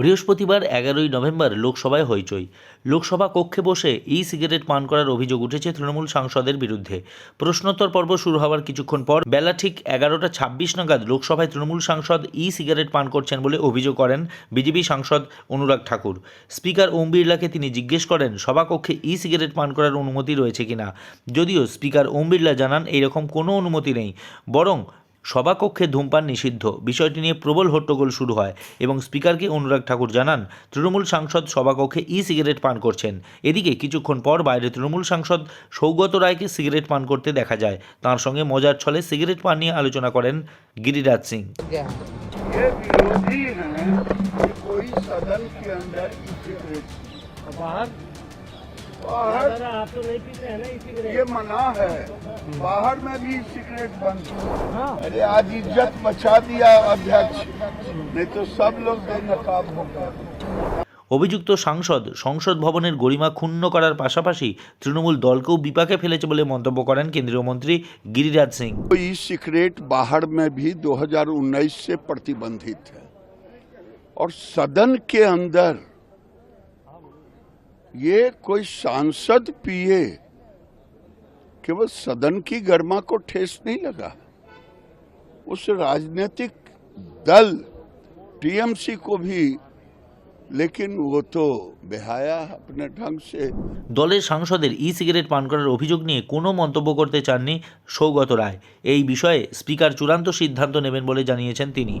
বৃহস্পতিবার এগারোই নভেম্বর লোকসভায় হইচই। লোকসভা কক্ষে বসে ই সিগারেট পান করার অভিযোগ উঠেছে তৃণমূল সাংসদের বিরুদ্ধে। প্রশ্নোত্তর পর্ব শুরু হওয়ার কিছুক্ষণ পর বেলা ঠিক এগারোটা ছাব্বিশ নাগাদ লোকসভায় তৃণমূল সাংসদ ই সিগারেট পান করছেন বলে অভিযোগ করেন বিজেপি সাংসদ অনুরাগ ঠাকুর। স্পিকার ওম বিড়লাকে তিনি জিজ্ঞেস করেন সভাকক্ষে ই সিগারেট পান করার অনুমতি রয়েছে কিনা? যদিও স্পিকার ওম বিড়লা জানান, এইরকম কোনো অনুমতি নেই। বরং সভাকক্ষে ধূমপান নিষিদ্ধ। বিষয়টি নিয়ে প্রবল হট্টগোল শুরু হয় এবং স্পিকারকে অনুরাগ ঠাকুর জানান তৃণমূল সাংসদ সভাকক্ষে ই সিগারেট পান করছেন। এদিকে কিছুক্ষণ পর বাইরে তৃণমূল সাংসদ সৌগত রায়কে সিগারেট পান করতে দেখা যায়। তার সঙ্গে মজার ছলে সিগারেট পান নিয়ে আলোচনা করেন গিরিরাজ সিং। ये बाहर बाहर अगर आप तो नहीं पीते हैं ना ई सिगरेट ये मना है बाहर में भी सिगरेट बंद हाँ अरे आज इज्जत बचा दिया अध्यक्ष नहीं तो सब लोग बेनकाब हो गए অভিযুক্ত সাংসদ সংসদ ভবনের গরিমা ক্ষুণ্ণ করার পাশাপাশি তৃণমূল দলকেও বিপাকে ফেলেছে বলে মন্তব্য করেন কেন্দ্রীয় মন্ত্রী গিরিরাজ সিং तो ई सिगरेट बाहर में भी 2019 से प्रतिबंधित है और सदन के अंदर ये कोई सांसद पिए केवल सदन की गर्मा को ठेस नहीं लगा उस राजनीतिक दल टीएमसी को भी लेकिन वो तो बेहाया अपने ढंग से দলের সাংসদের ই সিগারেট পান করার অভিযোগ নিয়ে কোনো মন্তব্য করতে চাননি সৌগত রায় এই বিষয়ে স্পিকার চূড়ান্ত সিদ্ধান্ত নেবেন বলে জানিয়েছেন তিনি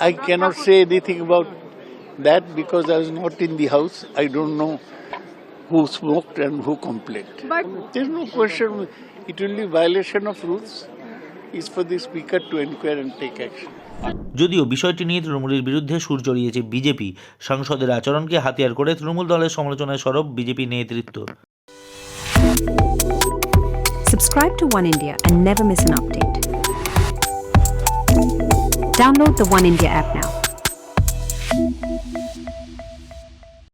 I cannot say anything about that because I was not in the house. I don't know who smoked and who complained. But There's no question. It will be violation of rules. It's for the speaker to inquire and take action. যদিও বিষয়টি নিয়ে তৃণমূলের বিরুদ্ধে সুর চড়িয়েছে BJP সাংসদের আচরণকে হাতিয়ার করে তৃণমূল দলের সমালোচনায় সরব বিজেপি নেতৃত্ব Subscribe to One India and never miss an update. Download the One India app now.